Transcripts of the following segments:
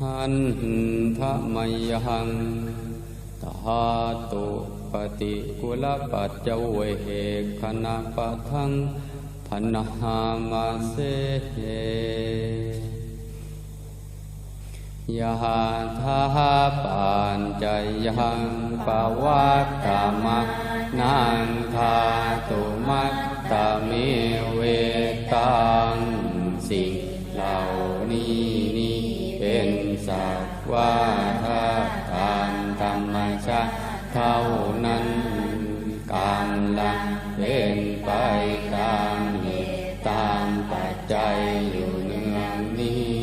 หันทะมยังตาตุปฏิกุลปัจจเวเหคณะปะทังพนหามาเสหยะทาปานใจยังปวัตตมักนังทาตุมัตตามิเวตังสิ่งเหล่านี้ สักว่าถ้าทานธรรมชาติเท่านั้นกำลังเป็นไปตามเหตุตามปัจจัยอยู่เนืองนี้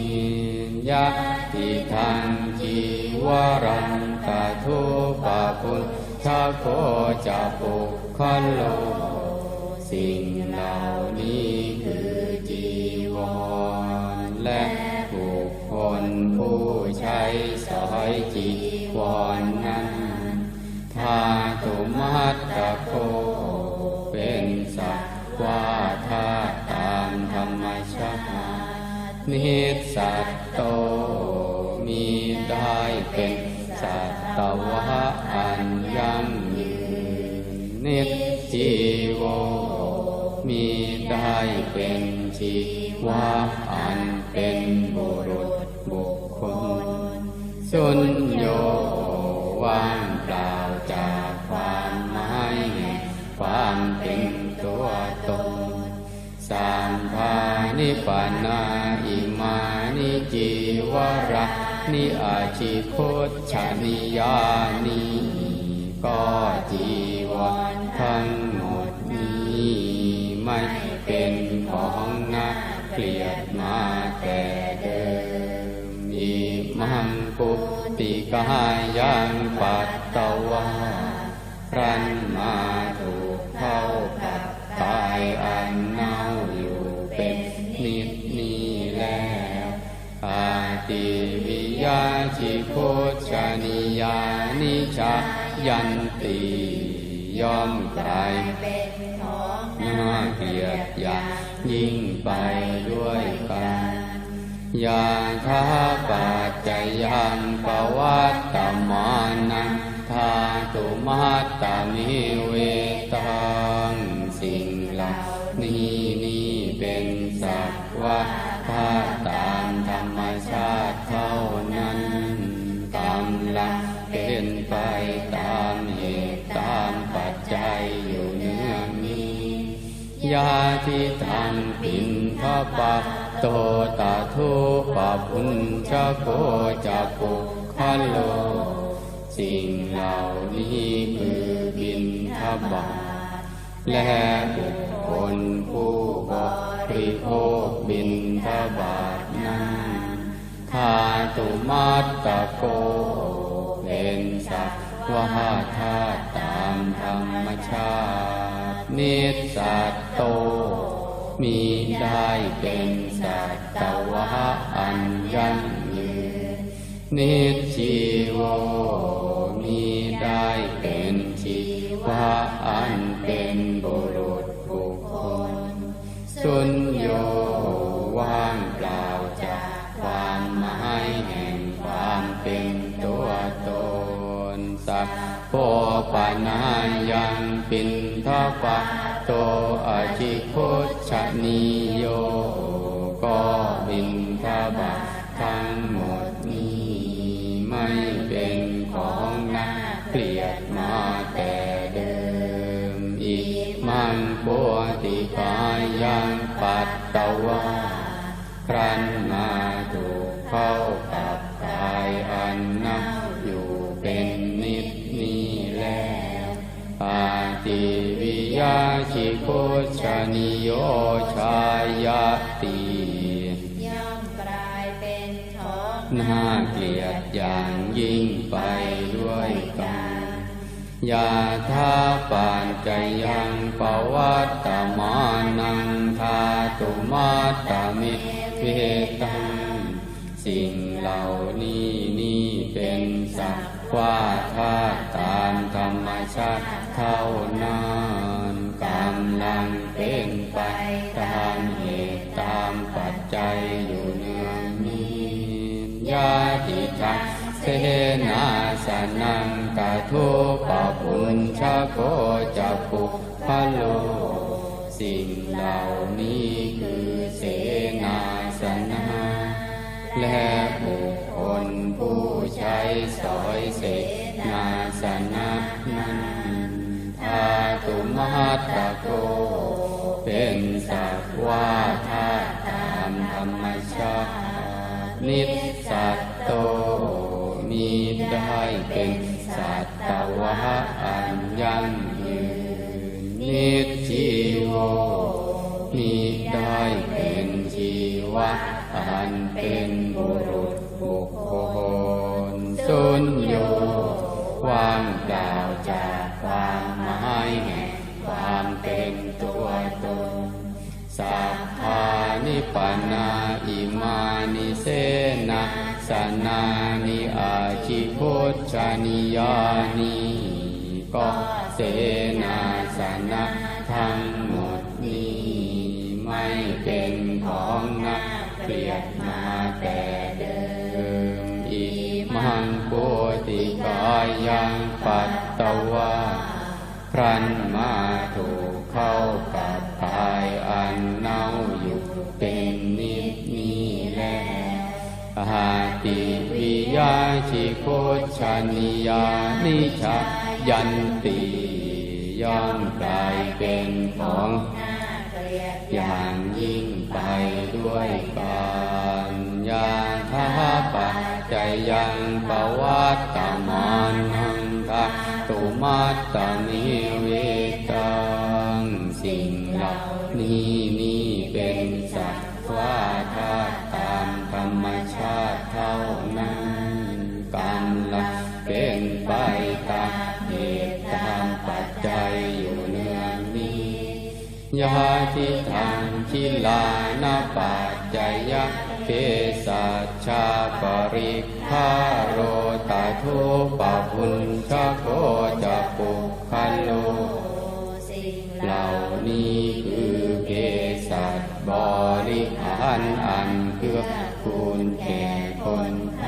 ยะทิทางจีวรังตาทุปะพุทธโคจะปุคคโล สิ่งเหล่านี้ อยจีวรนั้นทาตุมัตตโคเป็นสัตว์ว่าธาตุตามธรรมชาตินิสัตโตมีได้เป็นสัตตวะอันยั่งยืนนิจจีโวมีได้เป็นชีวะอันเป็นบุรุษบุคคล สุญโยว่างเปล่าจากความหมายแห่งความเป็นตัวตนสามภานิปันาอิมานิจีวระนิอาชิโคชานิยานิก็จีวรทั้งหมดนี้ไม่เป็นของนักเกลียดมาแต่เดิม อิมังกุติกายังปัตตวารันมาถูกเข้ากับกายอันเน่าอยู่เป็นนิดนี้แล้วอาติวิยาชิโคชานิยานิชายันติย่อมกลายเป็นของน่าเกลียดอย่างยิ่งไปด้วยกัน ยาทาปัจจยังปวัตตมานังทาตุมาตตามิเวตังสิ่งหล่านี้นี่เป็นสักว่าถ้าตามธรรมชาติเท่านั้นกำลังเป็นไปตามเหตุตามปัจจัยอยู่เนืองนี้ยาทิทังปินทปะ โตตาทุปะพุญชะโคจะปุคะโล สิ่งเหล่านี้คือบินทบาทและบุคคลผู้บริโภคบินทบาทนั้นทาตุมัตตะโกเป็นสัตว์ว่าธาตุตามธรรมชาตินิสัตโต มีได้เป็นสัตวะอันยั่งยืนนิจจีโวมีได้เป็นชีวะอันเป็นบุรุษบุคคล สุญโยว่างเปล่าจากความหมายแห่งความเป็นตัวตนสัพโพปานายังปินทปะ โตอาจิโคชนิโยก็บินทบาททั้งหมดนี้ไม่เป็นของนักเกลียดมาแต่เดิม อีกมังปวติกายังปัตตวาครั้นมาถูกเข้ากับกายอันนับอยู่เป็นนิดนี้แล้วปา ติวิยาชิโคชานิโยชายาติย่อมกลายเป็นของน่าเกลียดอย่างยิ่งไปด้วยกันยาทาปานใจยังปวัตตมานังทาตุมาตตามิเวตังสิ่งเหล่านี้นี่เป็นสักว่าธาตุตามธรรมชาติ เท่านั้นกำลังเป็นไปตามเหตุตามปัจจัยอยู่เนืองนี้ยาติทักเสนาสนังกาทุปปุญชโกจะปุพะโล สิ่งเหล่านี้คือเสนาสนะ และบุคคลผู้ใช้สอยเสนาสนะ หัตโก เป็นสักว่าธาตุตามธรรมชาตินิสสัตโต มีได้เป็นสัตตวะอันยั่งยืนนิจจิโวมีได้เป็นชีวะอันเป็นบุรุษบุคคลสุญโยว่างเปล่าจากความหมายแห่ง ความเป็นตัวตน สัพพานิปันนาอิมานิเสนาสนานิอาชิพุชฌานิยานิก็เสนาสนะทั้งหมดนี้ไม่เป็นของนักเกลียดมาแต่เดิมอิมังโพติกายังปัตตวา ครั้นมาถูกเข้ากับกายอันเน่าอยู่เป็นนิดนี้แลหาติวิยาชิโคชานิยานิชายันติย่อมกลายเป็นของน่าเกลียดอย่างยิ่งไปด้วยการยาทาปัจจยังปวัตตมานังทา ตุมัตตมิเวตังสิ่งเหล่านี้นี่เป็นสัตว์ว่าธาตุตามธรรมชาติเท่านั้นกรรมละเป็นไปตามเหตุตามปัจจัยอยู่เนืองนี้ยาทิทังคิลานาปัจจยะเก สัจชาปริภาโรตาทุปปุญชโกจะปุคันโลเหล่านี้คือเกสัตบริหารอันเพื่อคูณแก่คนไท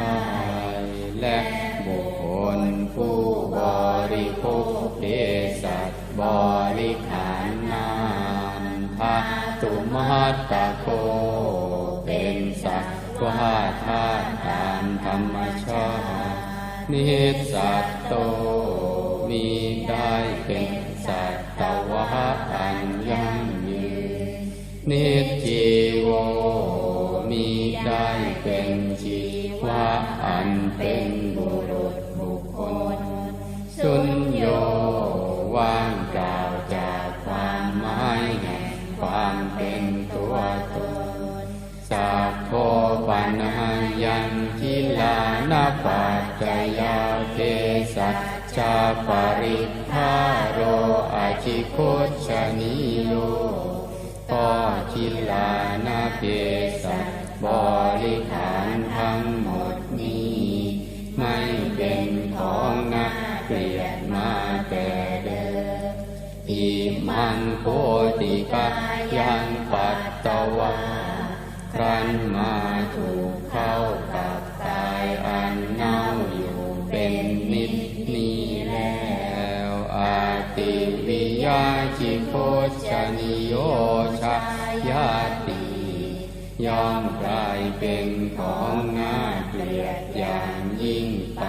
ยและบุคคลผู้บริโภคเกสัตบริหารนานทาตุมหัตตะโกเป็นสัตว์ว่า ธาตุตามธรรมชาตินิสัตโตมีได้เป็นสัตตวะอันยั่งยืนนิจจิโวมีได้เป็นชีวะอันเป็นบุรุษบุคคล สุญโยว่างเปล่าจากความหมายแห่งความเป็นตัวตน สัพโพปัญหายังคิลานาปัจจยาเกสัจจาปริภาโรอาชิโคชนิโยก็คิลานาเกสัจบริหารทั้งหมดนี้ ไม่เป็นของนักเกลียดมาแต่เดิมอิมังโพติกายังปัตตวา ครั้นมาถูกเข้ากับกายอันเน่าอยู่เป็นนิดนี้แล้วอาติวิยาชิโคชนิโยชายาติยอมกลายเป็นของน่าเกลียดอย่างยิ่งไป